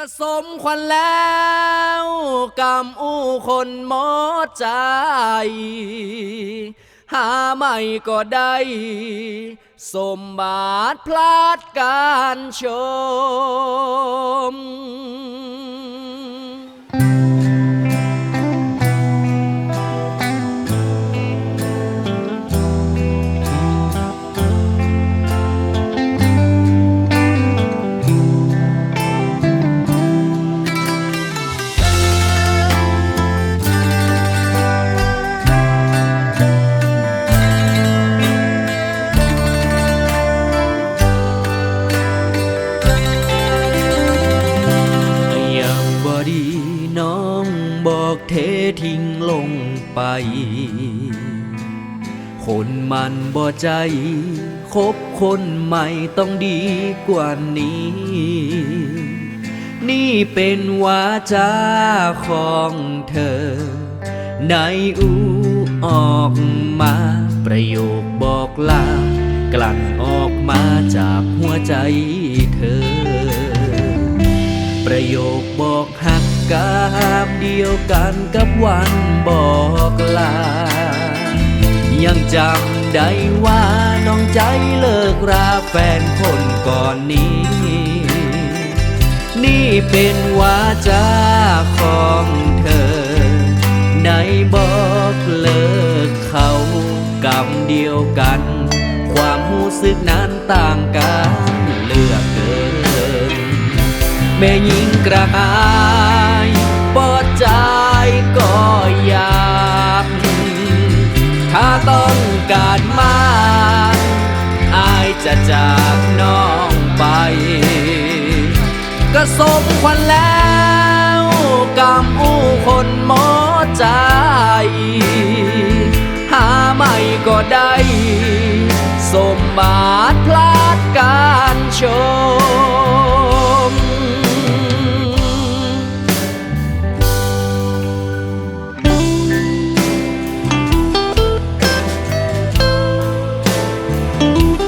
ก็สมควันแล้วกำอู้คนหมอใจ หาไม่ก็ได้ สมบาทพลาดการชม ทิ้งลงไป คนมันบ่ใจคบคนใหม่ต้องดีกว่านี้ นี่เป็นวาจาของเธอ ในอูออกมาประโยคบอกลากลั่นออกมาจากหัวใจเธอ ประโยคบอกหัก กามเดียวกันกับวันบอกลา ยังจำได้ว่าน้องใจเลิกราแฟนคนก่อนนี้ นี่เป็นวาจาของเธอ ในบอกเลิกเขากำเดียวกัน ความรู้สึกนั้นต่างกันเลือกเกิน แม่หญิงกระหา ต้องการมาอายจะจากน้องไป ก็สมควันแล้วกำอู้คนหมอใจ หาไม่ก็ได้ สมบาทพลาดการโชม แ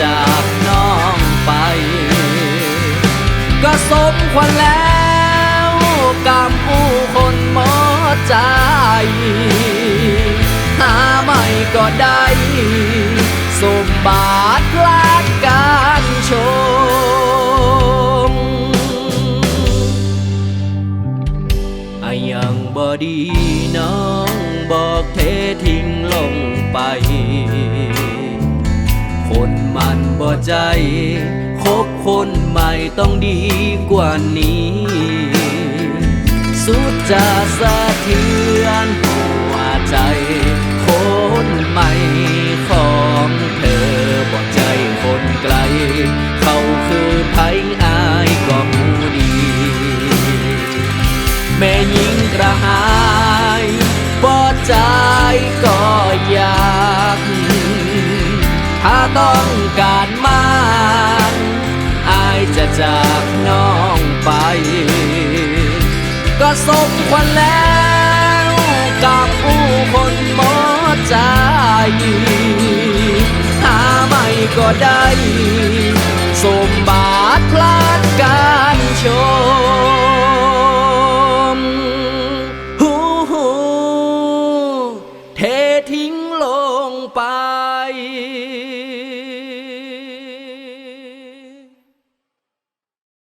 จากน้องไป ก็สมควรแล้วกำอู้คนหมอใจ หาไม่ก็ได้สมบาทพลาดการชมอยังบอดีน้องบอกเททิ้งลง มันบ่ใจ คบคนใหม่ต้องดีกว่านี้ สุดจะสะเทือนหัวใจ คนใหม่ของเธอบอกใจคนไกล เขาคือไผอายก็มูดี แม่หญิงกระหายปอดใจ การมาอายจะจากน้องไป ก็สมควรแล้วกับผู้คนหมอใจหาไม่ก็ได้สมบาทพลาดการชมฮูฮูเททิ้งลงไป